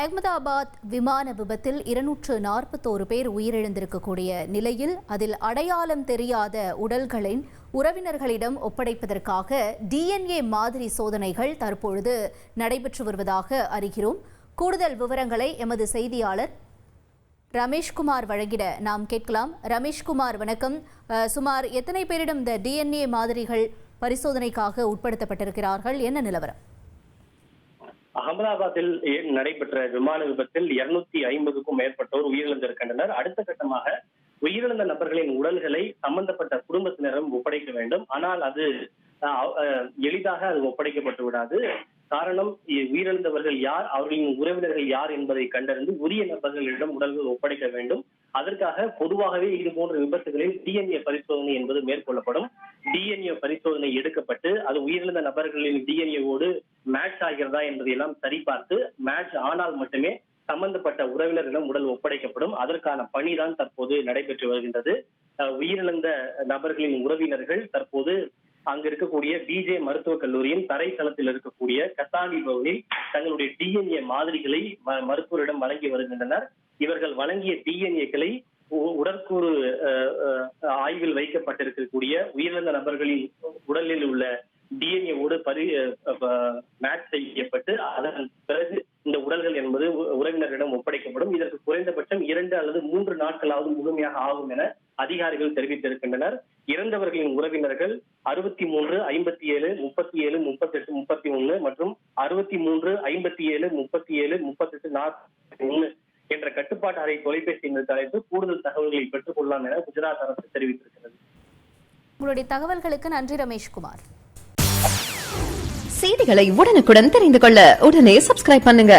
அகமதாபாத் விமான விபத்தில் இருநூற்று நாற்பத்தோரு பேர் உயிரிழந்திருக்கக்கூடிய நிலையில் அதில் அடையாளம் தெரியாத உடல்களின் உறவினர்களிடம் ஒப்படைப்பதற்காக டிஎன்ஏ மாதிரி சோதனைகள் தற்பொழுது நடைபெற்று வருவதாக அறிகிறோம். கூடுதல் விவரங்களை எமது செய்தியாளர் ரமேஷ்குமார் வழங்கிட நாம் கேட்கலாம். ரமேஷ்குமார் வணக்கம். சுமார் எத்தனை பேரிடம் இந்த டிஎன்ஏ மாதிரிகள் பரிசோதனைக்காக உட்படுத்தப்பட்டிருக்கிறார்கள்? என்ன நிலவரம்? அகமதாபாத்தில் நடைபெற்ற விமான விபத்தில் இருநூத்தி ஐம்பதுக்கும் மேற்பட்டோர் உயிரிழந்திருக்கின்றனர். அடுத்த கட்டமாக உயிரிழந்த நபர்களின் உடல்களை சம்பந்தப்பட்ட குடும்பத்தினரும் ஒப்படைக்க வேண்டும். ஆனால் அது அஹ், அஹ், எளிதாக அது ஒப்படைக்கப்பட்டு விடாது. காரணம் உயிரிழந்தவர்கள் யார் அவர்களின் உறவினர்கள் யார் என்பதை கண்டறிந்து உரிய நபர்களிடம் உடல்கள் ஒப்படைக்க வேண்டும். அதற்காக பொதுவாகவே இது போன்ற விபத்துகளில் டிஎன்ஏ பரிசோதனை என்பது மேற்கொள்ளப்படும். டிஎன்ஏ பரிசோதனை எடுக்கப்பட்டு அது உயிரிழந்த நபர்களின் டிஎன்ஏவோடு மேட்ச் ஆகிறதா என்பதையெல்லாம் சரிபார்த்து மேட்ச் ஆனால் மட்டுமே சம்பந்தப்பட்ட உறவினர்களிடம் உடல் ஒப்படைக்கப்படும். அதற்கான பணிதான் தற்போது நடைபெற்று வருகின்றது. உயிரிழந்த நபர்களின் உறவினர்கள் தற்போது அங்க இருக்கக்கூடிய பிஜே மருத்துவக் கல்லூரியின் தரைத்தளத்தில் இருக்கக்கூடிய கசாலி பவனில் தங்களுடைய டிஎன்ஏ மாதிரிகளை ம- மருத்துவரிடம் வழங்கி வருகின்றனர். இவர்கள் வழங்கிய டிஎன்ஏக்களை உடற்கூறு ஆய்வில் வைக்கப்பட்டிருக்கக்கூடிய உயிரிழந்த நபர்களின் உடலில் உள்ள டிஎன்ஏவோடு பரி மேட்ச் செய்யப்பட்டு அதன் பிறகு இந்த உடல்கள் என்பது உ- உறவினர்களிடம் ஒப்படைக்கப்படும். இதற்கு குறைந்தபட்சம் இரண்டு அல்லது மூன்று நாட்களாவது முழுமையாக ஆகும் என அதிகாரிகள் தெரிவித்திருக்கின்றனர். இறந்தவர்களின் உறவினர்கள் அறுபத்தி மூன்று ஐம்பத்தி ஏழு முப்பத்தி ஏழு முப்பத்தி எட்டு முப்பத்தி ஒண்ணு மற்றும் அறுபத்தி மூன்று ஐம்பத்தி ஏழு முப்பத்தி ஏழு முப்பத்தி எட்டு நாற்பத்தி ஒண்ணு என்ற கட்டுப்பாட்டு அறை தொலைபேசி எண்ணிற்கு அழைத்து கூடுதல் தகவல்களை பெற்றுக் கொள்ளலாம் என குஜராத் அரசு தெரிவித்திருக்கிறது. உங்களுடைய தகவல்களுக்கு நன்றி ரமேஷ்குமார். செய்திகளை உடனுக்குடன் தெரிந்து கொள்ள உடனே சப்ஸ்கிரைப் பண்ணுங்க.